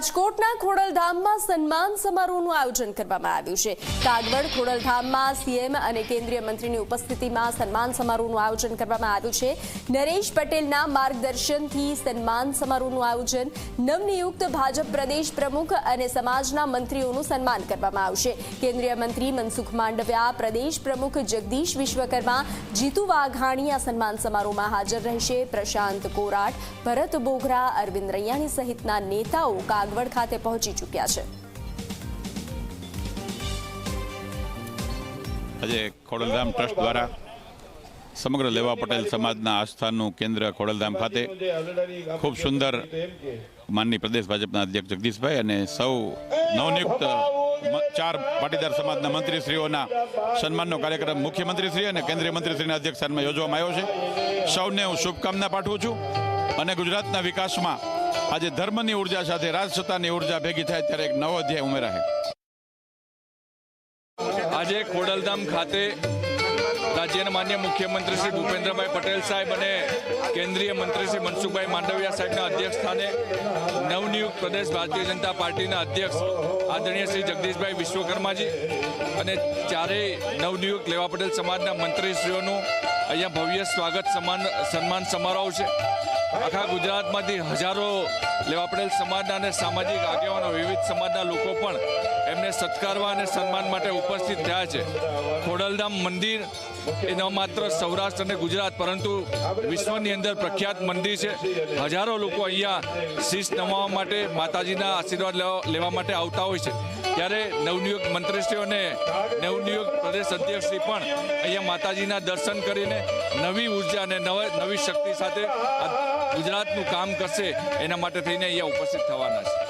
રાજકોટના ખોડલધામમાં સન્માન સમારોહનું આયોજન કરવામાં આવ્યું છે. કાગવડ, ખોડલધામમાં સીએમ અને કેન્દ્રીય મંત્રીની ઉપસ્થિતિમાં સન્માન સમારોહનું આયોજન કરવામાં આવ્યું છે. નરેશ પટેલના માર્ગદર્શનથી સન્માન સમારોહનું આયોજન નવનિયુક્ત ભાજપ પ્રદેશ પ્રમુખ અને સમાજના મંત્રીઓનું સન્માન કરવામાં આવશે. કેન્દ્રીય મંત્રી મનસુખ માંડવિયા, પ્રદેશ પ્રમુખ જગદીશ વિશ્વકર્મા, જીતુ વાઘાણી આ સન્માન સમારોહમાં હાજર રહેશે. પ્રશાંત કોરાટ, ભરત બોગરા, અરવિંદ રૈયાણી સહિતના નેતાઓ કાગવડ ખાતે પહોંચી ચૂક્યા છે. આજે ખોડલધામ ટ્રસ્ટ દ્વારા સમગ્ર લેવા પટેલ સમાજના આસ્થાનું કેન્દ્ર ખોડલધામ ખાતે ખૂબ સુંદર માનની પ્રદેશ ભાજપના અધ્યક્ષ જગદીશભાઈ અને સૌ નવનિયુક્ત ચાર પાટીદાર સમાજના મંત્રીશ્રીઓના સન્માનનો કાર્યક્રમ મુખ્યમંત્રીશ્રી અને કેન્દ્રીય મંત્રીશ્રીના અધ્યક્ષસ્થાનમાં યોજવામાં આવ્યો છે. સૌને હું શુભકામના પાઠવું છું. અને ગુજરાતના વિકાસમાં આજે ધર્મની ઊર્જા સાથે રાજસત્તાની ઊર્જા ભેગી થાય ત્યારે એક નવો અધ્યાય ઉમેરાય આજે ખોડલધામ ખાતે રાજ્યના માન્ય મુખ્યમંત્રી શ્રી ભૂપેન્દ્રભાઈ પટેલ સાહેબ અને કેન્દ્રીય મંત્રી શ્રી મનસુખભાઈ માંડવિયા સાહેબના અધ્યક્ષ સ્થાને નવનિયુક્ત પ્રદેશ ભારતીય જનતા પાર્ટીના અધ્યક્ષ આદરણીય શ્રી જગદીશભાઈ વિશ્વકર્માજી અને ચારેય નવનિયુક્ત લેવા પટેલ સમાજના મંત્રીશ્રીઓનું અહીંયા ભવ્ય સ્વાગત સમાન સન્માન સમારોહ છે. આખા ગુજરાતમાંથી હજારો લેવા પડેલ સમાજના અને સામાજિક આગેવાનો, વિવિધ સમાજના લોકો પણ એમને સત્કારવા અને સન્માન માટે ઉપસ્થિત થયા છે. ખોડલધામ મંદિર એ ન માત્ર સૌરાષ્ટ્ર અને ગુજરાત, પરંતુ વિશ્વની અંદર પ્રખ્યાત મંદિર છે. હજારો લોકો અહીંયા શીશ નમાવા માટે માતાજીના આશીર્વાદ લેવા- લેવા માટે આવતા હોય છે. ત્યારે નવનિયુક્ત મંત્રીશ્રીઓ અને નવનિયુક્ત પ્રદેશ અધ્યક્ષશ્રી પણ અહીંયા માતાજીના દર્શન કરીને નવી ઊર્જા અને નવ નવી શક્તિ સાથે ગુજરાતનું કામ કરશે એના માટે થઈને અહીંયા ઉપસ્થિત થવાના છે.